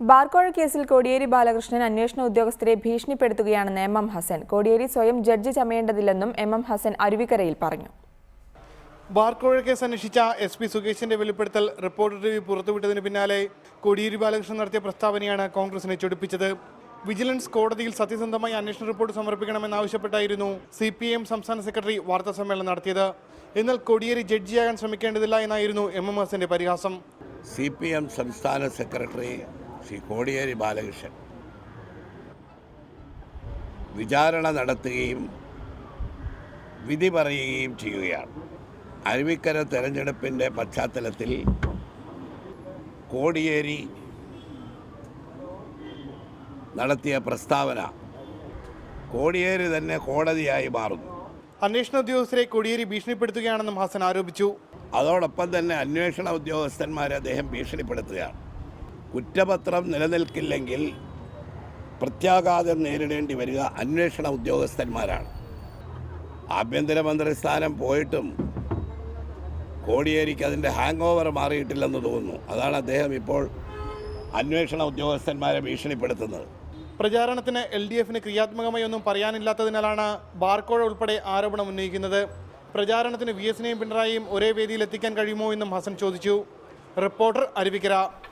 ബാർക്കോഴ കേസിൽ കോടിയേരി ബാലകൃഷ്ണൻ അന്വേഷണ ഉദ്യോഗസ്ഥരെ ഭീഷണിപ്പെടുത്തുകയാണെന്ന് എം എം ഹസൻ. കോടിയേരി സ്വയം ജഡ്ജി ചമയേണ്ടതില്ലെന്നും എം എം ഹസൻ അരുവിക്കരയിൽ പറഞ്ഞു. ബാർക്കോഴ കേസ് അന്വേഷിച്ച എസ് പി സുകേഷിന്റെ വെളിപ്പെടുത്തൽ റിപ്പോർട്ട് റിവ്യൂ പുറത്തുവിട്ടതിന് പിന്നാലെ കോടിയേരി ബാലകൃഷ്ണൻ നടത്തിയ പ്രസ്താവനയാണ് കോൺഗ്രസിനെ ചൊടിപ്പിച്ചത്. വിജിലൻസ് കോടതിയിൽ സത്യസന്ധമായി അന്വേഷണ റിപ്പോർട്ട് സമർപ്പിക്കണമെന്നാവശ്യപ്പെട്ടായിരുന്നു സി പി എം സംസ്ഥാന സെക്രട്ടറി വാർത്താസമ്മേളനം നടത്തിയത്. എന്നാൽ കോടിയേരി ജഡ്ജിയാകാൻ ശ്രമിക്കേണ്ടതില്ല എന്നായിരുന്നു എം എം ഹസന്റെ പരിഹാസം. സി പി എം സംസ്ഥാന സെക്രട്ടറി ശ്രീ കോടിയേരി ബാലകൃഷ്ണൻ. വിചാരണ നടത്തുകയും വിധി പറയുകയും ചെയ്യുകയാണ്. അരുവിക്കര തെരഞ്ഞെടുപ്പിന്റെ പശ്ചാത്തലത്തിൽ കോടിയേരി നടത്തിയ പ്രസ്താവന കോടിയേരി തന്നെ കോടതിയായി മാറുന്നു. അന്വേഷണ ഉദ്യോഗസ്ഥരെ കോടിയേരി ഭീഷണിപ്പെടുത്തുകയാണെന്നും ഹസൻ ആരോപിച്ചു. അതോടൊപ്പം തന്നെ അന്വേഷണ ഉദ്യോഗസ്ഥന്മാരെ അദ്ദേഹം ഭീഷണിപ്പെടുത്തുകയാണ്. കുറ്റപത്രം നിലനിൽക്കില്ലെങ്കിൽ പ്രത്യാഘാതം നേരിടേണ്ടി വരിക അന്വേഷണ ഉദ്യോഗസ്ഥന്മാരാണ്. ആഭ്യന്തരമന്ത്രി സ്ഥാനം പോയിട്ടും കോടിയേരിക്ക് അതിന്റെ ഹാങ് ഓവർ മാറിയിട്ടില്ലെന്ന് തോന്നുന്നു. അതാണ് അദ്ദേഹം ഇപ്പോൾ അന്വേഷണ ഉദ്യോഗസ്ഥന്മാരെ ഭീഷണിപ്പെടുത്തുന്നത്. പ്രചാരണത്തിന് എൽ ഡി എഫിന് ക്രിയാത്മകമായി ഒന്നും പറയാനില്ലാത്തതിനാലാണ് ബാർക്കോഴ ഉൾപ്പെടെ ആരോപണം ഉന്നയിക്കുന്നത്. പ്രചാരണത്തിന് വി എസിനെയും പിണറായിയും ഒരേ വേദിയിൽ എത്തിക്കാൻ കഴിയുമോ എന്നും ഹസൻ ചോദിച്ചു. റിപ്പോർട്ടർ അരുവിക്കര.